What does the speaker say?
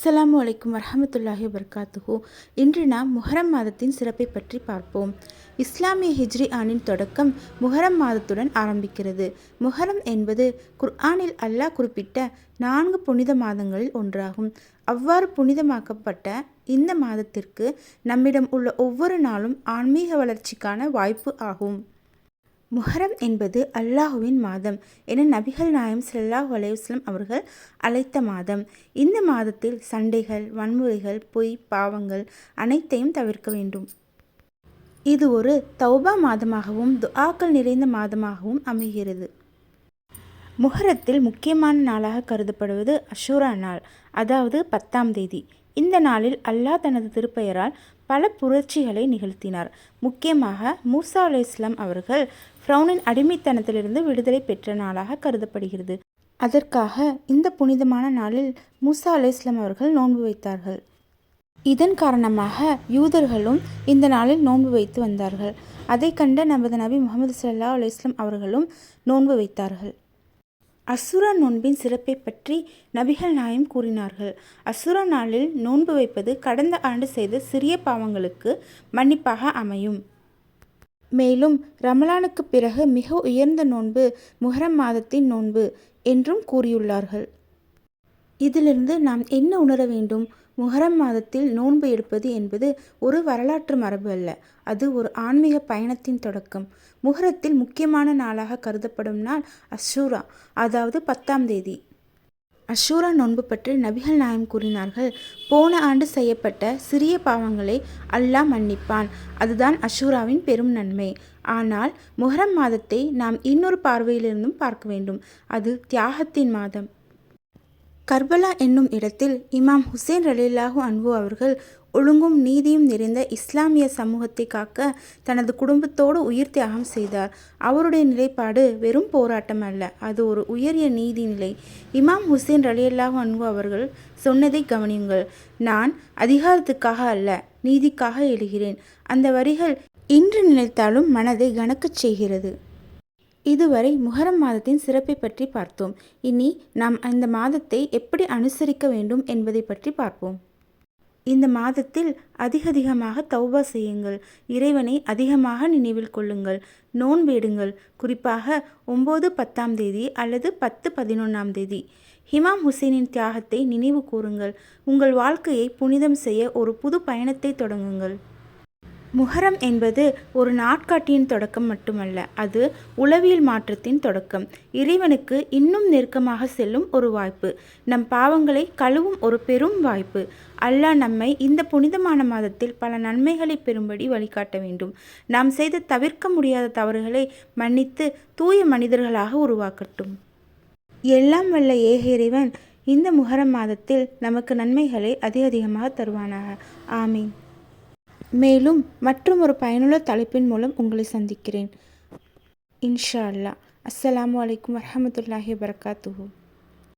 அஸ்லாம் அலைக்கும் வரமத்துல்லாஹி வர்காத்துஹூ இன்று நாம் முஹரம் மாதத்தின் சிறப்பை பற்றி பார்ப்போம். இஸ்லாமிய ஹிஜ்ரி ஆணின் தொடக்கம் முஹரம் மாதத்துடன் ஆரம்பிக்கிறது. முஹரம் என்பது குர்ஆனில் அல்லாஹ் குறிப்பிட்ட நான்கு புனித மாதங்களில் ஒன்றாகும். அவ்வாறு புனிதமாக்கப்பட்ட இந்த மாதத்திற்கு நம்மிடம் உள்ள ஒவ்வொரு நாளும் ஆன்மீக வளர்ச்சிக்கான வாய்ப்பு ஆகும். முஹரம் என்பது அல்லாஹுவின் மாதம் என நபிகள் நாயம் சல்லாஹ் அலையுஸ்லம் அவர்கள் அழைத்த மாதம். இந்த மாதத்தில் சண்டைகள் வன்முறைகள் பொய் பாவங்கள் அனைத்தையும் தவிர்க்க வேண்டும். இது ஒரு தௌபா மாதமாகவும் துஆக்கள் நிறைந்த மாதமாகவும் அமைகிறது. முஹரத்தில் முக்கியமான நாளாக கருதப்படுவது அஷூரா நாள் அதாவது பத்தாம் தேதி. இந்த நாளில் அல்லாஹ் தனது திருப்பெயரால் பல புரட்சிகளை நிகழ்த்தினார். முக்கியமாக மூசா அலை இஸ்லாம் அவர்கள் ஃப்ரௌனின் அடிமைத்தனத்திலிருந்து விடுதலை பெற்ற நாளாக கருதப்படுகிறது. அதற்காக இந்த புனிதமான நாளில் மூசா அலை இஸ்லாம் அவர்கள் நோன்பு வைத்தார்கள். இதன் காரணமாக யூதர்களும் இந்த நாளில் நோன்பு வைத்து வந்தார்கள். அதை கண்ட நமது நபி முகமது சல்லா அலுவலாம் அவர்களும் நோன்பு வைத்தார்கள். அசுரா நோன்பின் சிறப்பை பற்றி நபிகள் நாயம் கூறினார்கள். அசுரா நாளில் நோன்பு வைப்பது கடந்த ஆண்டு செய்த சிறிய பாவங்களுக்கு மன்னிப்பாக அமையும். மேலும் ரமலானுக்கு பிறகு மிக உயர்ந்த நோன்பு முஹரம் மாதத்தின் நோன்பு என்றும் கூறியுள்ளார்கள். இதிலிருந்து நாம் என்ன உணர வேண்டும்? முஹரம் மாதத்தில் நோன்பு எடுப்பது என்பது ஒரு வரலாற்று மரபு அல்ல. அது ஒரு ஆன்மீக பயணத்தின் தொடக்கம். முஹரத்தில் முக்கியமான நாளாக கருதப்படும் நாள் அஷூரா அதாவது பத்தாம் தேதி. அஷூரா நோன்பு பற்றி நபிகள் நாயம் கூறினார்கள் போன ஆண்டு செய்யப்பட்ட சிறிய பாவங்களை அல்லாஹ் மன்னிப்பான். அதுதான் அஷூராவின் பெரும் நன்மை. ஆனால் முஹரம் மாதத்தை நாம் இன்னொரு பார்வையிலிருந்தும் பார்க்க வேண்டும். அது தியாகத்தின் மாதம். கர்பலா என்னும் இடத்தில் இமாம் ஹுசேன் ரலில்லாஹு அன்பு அவர்கள் ஒழுங்கும் நீதியும் நிறைந்த இஸ்லாமிய சமூகத்தை காக்க தனது குடும்பத்தோடு உயிர் தியாகம் செய்தார். அவருடைய நிலைப்பாடு வெறும் போராட்டம் அல்ல அது ஒரு உயரிய நீதி நிலை. இமாம் ஹுசேன் ரலியல்லாஹு அன்பு அவர்கள் சொன்னதை கவனியுங்கள். நான் அதிகாரத்துக்காக அல்ல நீதிக்காக எழுகிறேன். அந்த வரிகள் இன்று நினைத்தாலும் மனதை கணக்கச் செய்கிறது. இதுவரை முஹரம் மாதத்தின் சிறப்பை பற்றி பார்த்தோம். இனி நாம் இந்த மாதத்தை எப்படி அனுசரிக்க வேண்டும் என்பதை பற்றி பார்ப்போம். இந்த மாதத்தில் அதிகதிகமாக தௌபா செய்யுங்கள். இறைவனை அதிகமாக நினைவில் கொள்ளுங்கள். நோன்பேடுங்கள் குறிப்பாக ஒம்பது பத்தாம் தேதி அல்லது பத்து பதினொன்றாம் தேதி. ஹிமாம் ஹுசேனின் தியாகத்தை நினைவு கூறுங்கள். உங்கள் வாழ்க்கையை புனிதம் செய்ய ஒரு புது பயணத்தை தொடங்குங்கள். முஹரம் என்பது ஒரு நாட்காட்டியின் தொடக்கம் மட்டுமல்ல அது உளவியல் மாற்றத்தின் தொடக்கம். இறைவனுக்கு இன்னும் நெருக்கமாக செல்லும் ஒரு வாய்ப்பு. நம் பாவங்களை கழுவும் ஒரு பெரும் வாய்ப்பு. அல்லாஹ் நம்மை இந்த புனிதமான மாதத்தில் பல நன்மைகளை பெறும்படி வழிகாட்ட வேண்டும். நாம் செய்த தவிர்க்க முடியாத தவறுகளை மன்னித்து தூய மனிதர்களாக உருவாக்கட்டும். எல்லாம் வல்ல ஏக இறைவன் இந்த முஹரம் மாதத்தில் நமக்கு நன்மைகளை அதிக அதிகமாக தருவானாக. ஆமீன். மேலும் மற்றும் ஒரு பயனுள்ள தலைப்பின் மூலம் உங்களை சந்திக்கிறேன். இன்ஷா அல்லா அஸ்லாம் அலைக்கும் வரமத்துல்லாஹி வரகாத்துஹூ